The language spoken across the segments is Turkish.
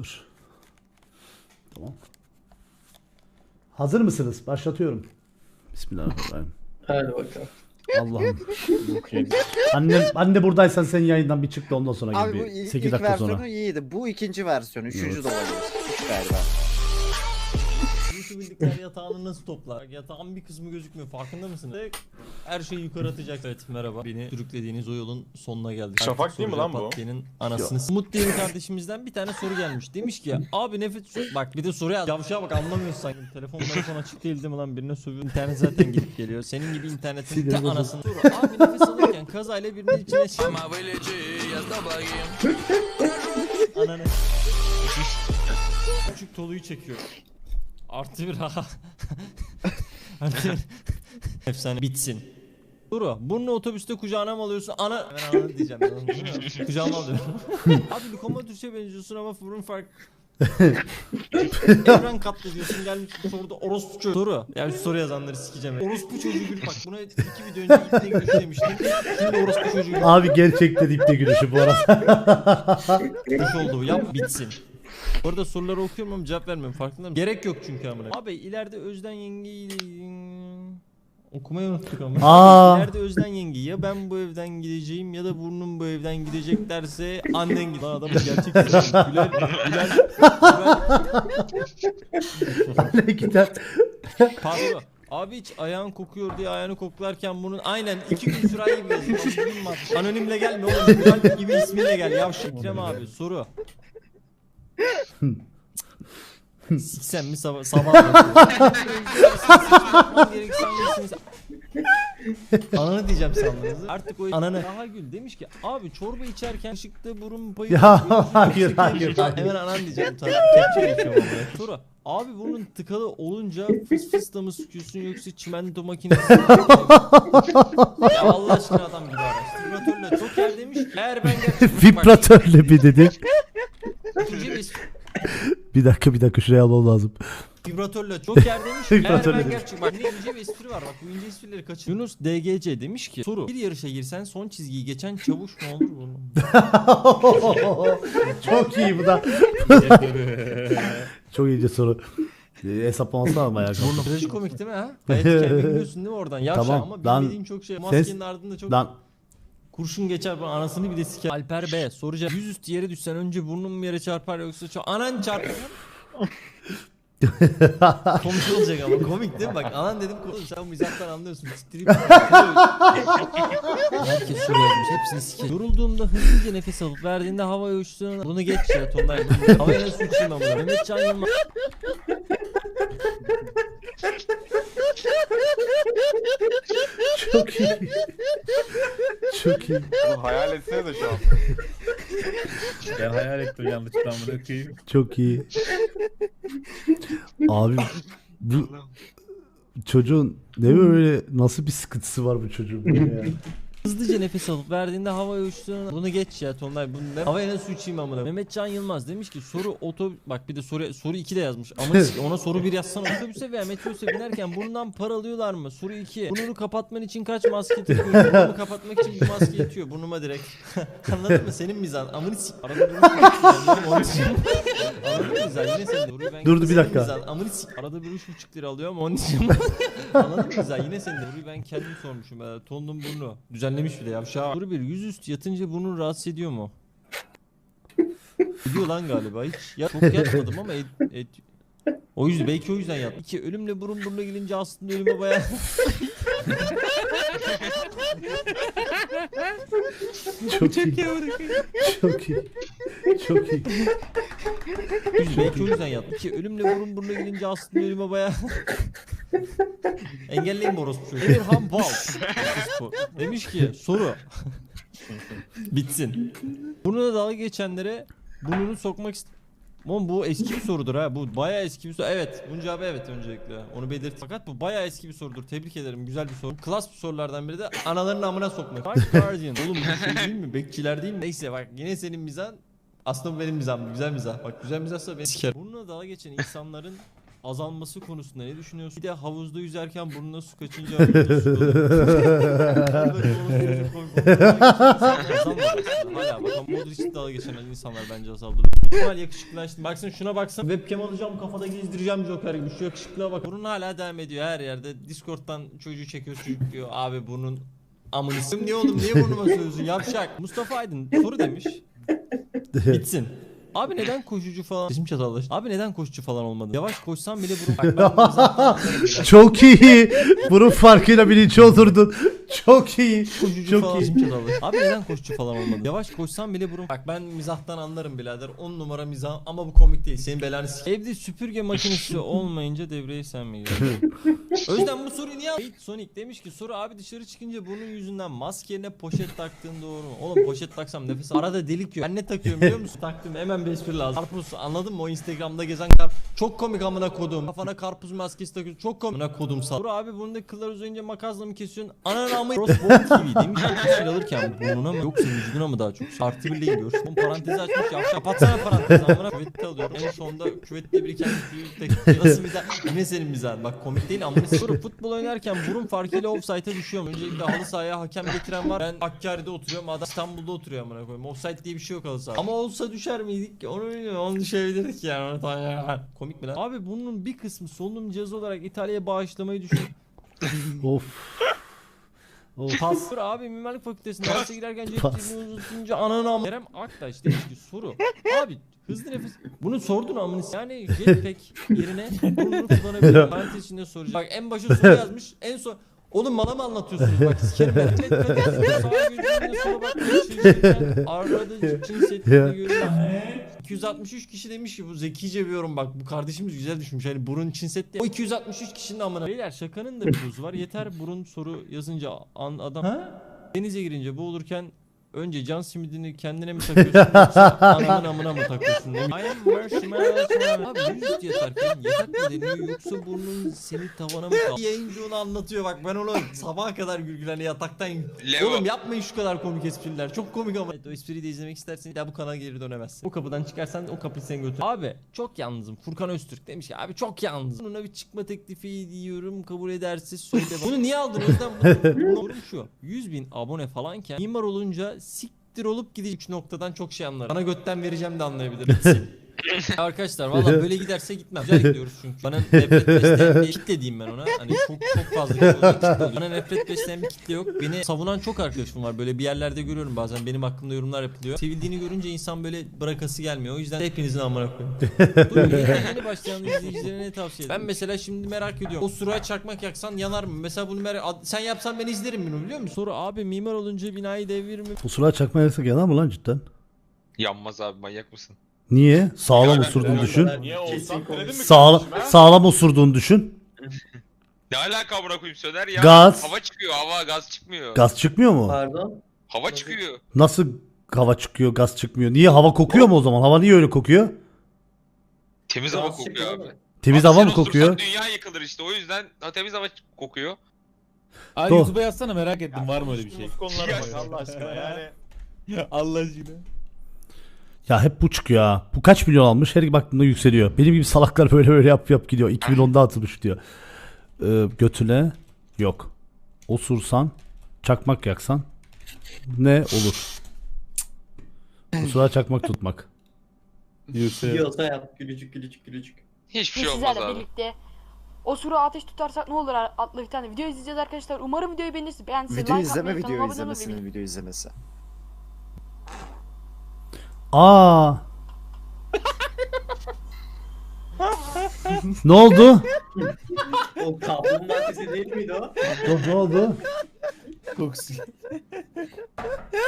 Dur. Tamam. Hazır mısınız? Başlatıyorum. Bismillahirrahmanirrahim. Hadi bakalım. Allah'ım. Annem, anne buradaysan sen yayından bir çık da ondan sonra Abi gel bu bir ilk, 8 ilk dakika versiyonu sonra. iyiydi. Bu ikinci versiyonu. Üçüncü Evet. de olabilir. Üç galiba. Bildikler yatağını nasıl toplar? Yatağın bir kısmı gözükmüyor farkında mısın? Her şeyi yukarı atacak. Evet merhaba. Beni sürüklediğiniz o yolun sonuna geldik. Şafak Artık değil mi lan bu? Patliğinin anasını. s- Umut diye bir kardeşimizden bir tane soru gelmiş. Demiş ki abi nefes bak bir de soruya yavşağa bak anlamıyorsun sanki. Telefon telefon açık değil değil mi lan birine sövüyor. İnternet zaten gidip geliyor. Senin gibi internetin bozuldu. anasını. Soru abi nefes alırken kazayla birinin içine şey. Ananı. Küçük toluyu çekiyor. Artı bir ha. Artı bir. Efsane bitsin. Duru, bunu otobüste kucağına mı alıyorsun? Ana... Ben ana diyeceğim. Ben Kucağıma alıyorum. Abi lokomotifçe benziyorsun ama fırın fark... Evren katlı diyorsun gelmiş soruda orospu çocuğu. Soru. Yani şu soru yazanları sikeceğim. Orospu çocuğu gül bak buna iki video önce ipne gülüş demiştim. Şimdi orospu çocuğu gül. Abi gerçekten ipte gülüşü bu arada. Hoş oldu bu yap bitsin. Bu arada soruları okuyorum ama cevap vermiyorum farkında mısın? Gerek yok çünkü amına. Abi ileride Özden yengeyi okumayı unuttuk ama. Aa. İleride Özden yenge ya ben bu evden gideceğim ya da burnum bu evden gidecek derse annen git. Lan adamın gerçek. Güler, Güler, Güler, Ne gider. Pardon. Abi hiç ayağın kokuyor diye ayağını koklarken bunun aynen iki gün sürer gibi yazıyor. Anonimle gelme oğlum. Güzel gibi ismiyle gel. Yavşak Ekrem abi soru. Siksen mi sabah sabah Ananı diyeceğim sandınız. Artık o ananı. Daha gül demiş ki abi çorba içerken ışıkta burun payı. Ya hayır hayır. Hemen anan diyeceğim. Tabii kepçe geçiyorum oraya. Sonra abi bunun tıkalı olunca fıs fıs da mı sıkıyorsun yoksa çimento makinesi ya Allah aşkına adam gibi araç. Vibratörle Joker demiş ki eğer ben gerçekten Vibratörle bir dedi. ikinci bir Bir dakika bir dakika şuraya almam lazım. Vibratörle Joker demiş ki eğer Vibratörle demiş. gerçek bak ne ince bir espri var bak bu ince esprileri kaçır. Yunus DGC demiş ki soru bir yarışa girsen son çizgiyi geçen çavuş mu olur bunun? Çok iyi bu da. Çok iyice soru. E, hesaplaması var mı ayağa Burnu trajikomik değil mi ha? Kendini biliyorsun değil mi oradan? Yavşa Tamam, ama lan bilmediğin çok şey. Maskenin ardında çok Lan kurşun geçer bana anasını bir de siker. Alper B soracağım. Yüzüstü yere düşsen önce burnun mu yere çarpar yoksa çok anan çarpar. komik olacak ama komik değil mi? Bak anan dedim oğlum sen bu mizahtan anlıyorsun. Siktirip Herkes şuraya yazmış hepsini siker. Yorulduğunda hızlıca nefes alıp verdiğinde havaya uçtuğunda bunu geç ya Tonlay. bunu- Havaya nasıl uçayım ama? Mehmet Can Yılmaz. çok iyi. Çok iyi. Bu hayal etsene de şu an. Ben hayal ettim yanlışlıkla bunu okuyayım. Çok iyi. Abi bu çocuğun ne böyle nasıl bir sıkıntısı var bu çocuğun böyle ya? Hızlıca nefes alıp verdiğinde havaya uçtuğunda bunu geç ya Tonlay bunu ne? Havaya nasıl uçayım amına? Mehmet Can Yılmaz demiş ki soru oto bak bir de soru soru 2 de yazmış. Ama ona soru 1 yazsana otobüse veya metrobüse binerken burnundan para alıyorlar mı? Soru 2. Burnunu kapatman için kaç maske takıyorsun? Burnumu kapatmak için bir maske yetiyor burnuma direkt. Anladın mı? Senin mizan. Amını sik. Arada. Anladın mı mizan? Yine senin. Soruyu ben Durdu bir dakika. Mizan. Amını sik. Arada bir üç buçuk lira alıyorum onun için. Anladın mı? Yine senin. Soruyu ben kendim sormuşum. Ee, tonun burnu. Düzenlemiş bir de yavşağı. Soru bir. Yüzüstü yatınca burnun rahatsız ediyor mu? Ediyor lan galiba hiç. Ya çok yatmadım ama et, et- o yüzden belki o yüzden yat. İki ölümle burun buruna gelince aslında ölüme baya Çok iyi. Çok iyi. Çok iyi. Belki o yüzden yat. İki ölümle burun buruna gelince aslında ölüme baya Engelleyin bu orospu çocuğu. Emirhan Bal. Demiş ki soru. Bitsin. Burnuna dalga geçenlere burnunu sokmak ist Oğlum bu eski bir sorudur ha. Bu bayağı eski bir soru. Evet. Bunun cevabı evet öncelikle. Onu belirt. Fakat bu bayağı eski bir sorudur. Tebrik ederim. Güzel bir soru. Klas bir sorulardan biri de anaların amına sokmak. Dark Guardian. Oğlum bu şey değil mi? Bekçiler değil mi? Neyse bak yine senin mizan. Aslında bu benim mizahım. Güzel mizah. Bak güzel mizahsa beni siker. Burnuna dalga geçen insanların azalması konusunda ne düşünüyorsun? Bir de havuzda yüzerken burnuna su kaçınca havuzda su Hala bak Modric'le dalga geçen insanlar bence azaldı. Büyük ihtimal yakışıklılaştı. Baksana şuna baksana. Webcam alacağım kafada gezdireceğim Joker gibi. Şu yakışıklığa bak. Burun hala devam ediyor her yerde. Discord'dan çocuğu çekiyor çocuk diyor. Abi burnun amını. Niye oğlum niye burnuma söylüyorsun yavşak. Mustafa Aydın soru demiş. Bitsin. Abi neden koşucu falan? Sesim çatallaştı. Abi neden koşucu falan olmadı? Yavaş koşsam bile burun. Çok iyi. Bunun farkıyla bilinci oturdun. Çok iyi. koşucu Çok falan. iyi. Çatallaştı. Abi neden koşucu falan olmadı? Yavaş koşsam bile burun. Bak ben mizahtan anlarım birader. 10 numara mizah ama bu komik değil. Senin belanı s- Evde süpürge makinesi olmayınca devreye sen mi girdin? Özden bu soruyu niye? Hey, Sonic demiş ki soru abi dışarı çıkınca burnun yüzünden maske yerine poşet taktığın doğru mu? Oğlum poşet taksam nefes arada delik yok. Ben ne takıyorum biliyor musun? Taktım hemen bir espri lazım. Karpuz anladın mı? O Instagram'da gezen karpuz. Çok komik amına kodum. Kafana karpuz maskesi takıyorsun. Çok komik amına kodum sal. Soru abi burnundaki kıllar uzayınca makasla mı kesiyorsun? Ananı amı Crossbow TV demiş ki kişi alırken burnuna mı yoksa vücuduna mı daha çok? Artı birle gidiyor. Oğlum parantezi açmış ya. Kapatsana parantezi amına küvette alıyorum. En sonunda küvette biriken tek. Nasıl mizah? Yine senin mizahın. Bak komik değil ama soru futbol oynarken burun farkıyla offside'e düşüyorum. Öncelikle halı sahaya hakem getiren var. Ben Hakkari'de oturuyorum. Adam İstanbul'da oturuyor amına koyayım. Offside diye bir şey yok halı sahada. Ama olsa düşer miydik ki? Onu bilmiyorum. Onu düşebilirdik yani. Tam ya. Komik mi lan? Abi bunun bir kısmı solunum cihazı olarak İtalya'ya bağışlamayı düşün. Of. Pas. Dur abi mimarlık fakültesinde derse girerken cep uzunca ananı am. Kerem Aktaş demiş ki soru. Abi hızlı nefes. Bunu sordun amını. Yani jetpack yerine bunu kullanabilir. Parantez içinde soracak. Bak en başa soru yazmış. En son Oğlum bana mı anlatıyorsunuz? Bak sikerim ben. Arada cin setini görüyorum. 263 kişi demiş ki bu zekice bir yorum bak bu kardeşimiz güzel düşmüş hani burun çin set değil. O 263 kişinin amına. Beyler şakanın da bir dozu var yeter burun soru yazınca an, adam denize girince boğulurken önce can simidini kendine mi takıyorsun yoksa anamın amına mı takıyorsun? I am marshmallow. Abi yüz yatarken yatak mı deniyor yoksa burnun seni tavana mı kaldı? Yayıncı onu anlatıyor bak ben onu sabaha kadar gülgülen yataktan Levo. Oğlum yapmayın şu kadar komik espriler. Çok komik ama. Evet, o espriyi de izlemek istersen ya bu kanala geri dönemezsin. Bu kapıdan çıkarsan o kapıyı seni götür. Abi çok yalnızım. Furkan Öztürk demiş ki abi çok yalnızım. Bununla bir çıkma teklifi diyorum kabul ederse söyle. Bunu niye aldın? O yüzden bunu, bunu şu. 100 bin abone falanken mimar olunca siktir olup üç noktadan çok şey anlarım. Bana götten vereceğim de anlayabilir. Arkadaşlar valla böyle giderse gitmem. Güzel gidiyoruz çünkü. Bana nefret besleyen bir kitle diyeyim ben ona. Hani çok çok fazla kitle oluyor. Bana nefret besleyen bir kitle yok. Beni savunan çok arkadaşım var. Böyle bir yerlerde görüyorum bazen benim hakkımda yorumlar yapılıyor. Sevildiğini görünce insan böyle bırakası gelmiyor. O yüzden hepinizin amına koyayım. Dur yeni- başlayan izleyicilere ne tavsiye ederim? Ben mesela şimdi merak ediyorum. O sura çakmak yaksan yanar mı? Mesela bunu merak... Sen yapsan ben izlerim bunu biliyor musun? Soru abi mimar olunca binayı devir mi? Pusula çakma yasak yalan mı lan cidden? Yanmaz abi manyak mısın? Niye? Sağlam osurduğunu düşün. Niye olsam kredi mi Sağla kardeşim, ha? sağlam osurduğunu düşün. Ne alaka amına koyayım söyler ya. Gaz. Hava çıkıyor hava gaz çıkmıyor. Gaz çıkmıyor mu? Pardon. Hava çıkıyor. Nasıl hava çıkıyor, gaz çıkmıyor? Niye hava kokuyor mu o zaman? Hava niye öyle kokuyor? Temiz hava kokuyor abi. Temiz Abi hava sen mı osursan kokuyor? Dünya yıkılır işte o yüzden ha, temiz hava kokuyor. Abi Doğru. YouTube'a yazsana merak ettim var mı öyle bir şey? Konulara bak Allah aşkına yani. Allah aşkına. Ya hep bu çıkıyor ha. Bu kaç milyon almış? Her baktığında yükseliyor. Benim gibi salaklar böyle böyle yap yap gidiyor. 2010'da atılmış diyor. Ee, götüne yok. Osursan, çakmak yaksan ne olur? Osura çakmak tutmak. Yüksel. Yiyorsa yap gülücük gülücük gülücük. Hiçbir Biz şey olmaz sizlerle abi. birlikte o suru ateş tutarsak ne olur adlı bir tane video izleyeceğiz arkadaşlar. Umarım videoyu beğenirsiniz. Beğendiyseniz Video like izleme video abone olmayı izlemesini video izlemesi. Aa. ne oldu? O kaplumbağa sesi değil miydi o? Ne, ne oldu?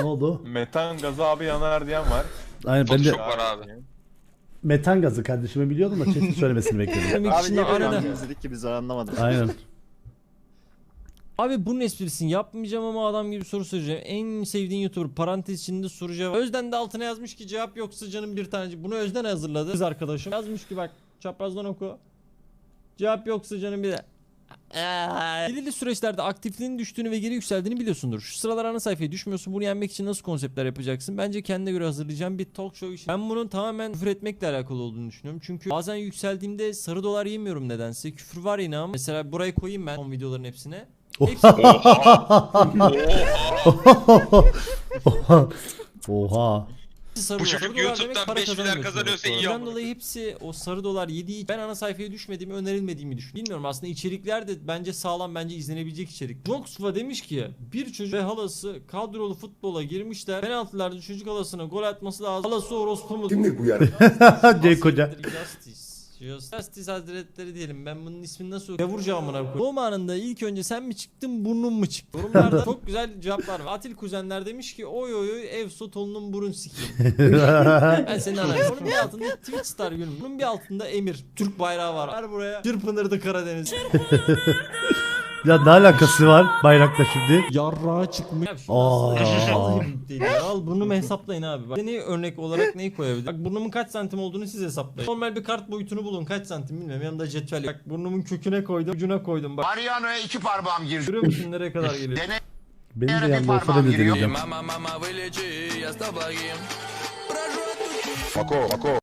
Ne oldu? Metan gazı abi yanar diyen var. Aynen ben de Photoshop var abi. metan gazı kardeşime biliyordum da chat'in söylemesini bekledim. Demek Abi niye böyle izledik ki biz anlamadık. Aynen. Abi bunun esprisini yapmayacağım ama adam gibi soru soracağım. En sevdiğin YouTuber parantez içinde soru cevap. Özden de altına yazmış ki cevap yoksa canım bir tanecik. Bunu Özden hazırladı. Kız arkadaşım yazmış ki bak çaprazdan oku. Cevap yoksa canım bir de. Belirli süreçlerde aktifliğinin düştüğünü ve geri yükseldiğini biliyorsundur. Şu sıralar ana sayfaya düşmüyorsun. Bunu yenmek için nasıl konseptler yapacaksın? Bence kendine göre hazırlayacağım bir talk show işi. Ben bunun tamamen küfür etmekle alakalı olduğunu düşünüyorum. Çünkü bazen yükseldiğimde sarı dolar yemiyorum nedense. Küfür var yine ama. Mesela burayı koyayım ben son videoların hepsine. Hepsi Oha. sarı Bu çocuk YouTube'dan para 5 milyar kazanıyorsa iyi amına. dolayı hepsi o sarı dolar yediği ben ana sayfaya düşmediğimi önerilmediğimi düşünüyorum. Bilmiyorum aslında içerikler de bence sağlam bence izlenebilecek içerik. Joksva demiş ki bir çocuk ve halası kadrolu futbola girmişler. Penaltılarda çocuk halasına gol atması lazım. Halası orospu mu? Kimdir bu yani? Cenk Hoca. Justice. Justice Hazretleri diyelim. Ben bunun ismini nasıl Gavurca amına koyayım. Doğum anında ilk önce sen mi çıktın burnun mu çıktı? Yorumlarda çok güzel cevaplar var. Atil kuzenler demiş ki oy oy oy ev Tolunun burun sikeyim. ben senin anan. Bunun bir altında Twitch star gülüm. Bunun bir altında Emir. Türk bayrağı var. Ver buraya. Çırpınırdı Karadeniz. Ya ne alakası var bayrakla şimdi? Yarrağa çıkmış. Aa. Al burnumu hesaplayın abi. Bak, ne örnek olarak neyi koyabilir? Bak burnumun kaç santim olduğunu siz hesaplayın. Normal bir kart boyutunu bulun. Kaç santim bilmiyorum. Yanında cetvel. Bak burnumun köküne koydum. Ucuna koydum. Bak Mariano'ya iki parmağım girdi. görüyor musun nereye kadar geliyor? Benim de yanımda olsa ben de deneyeceğim. Mako, Mako.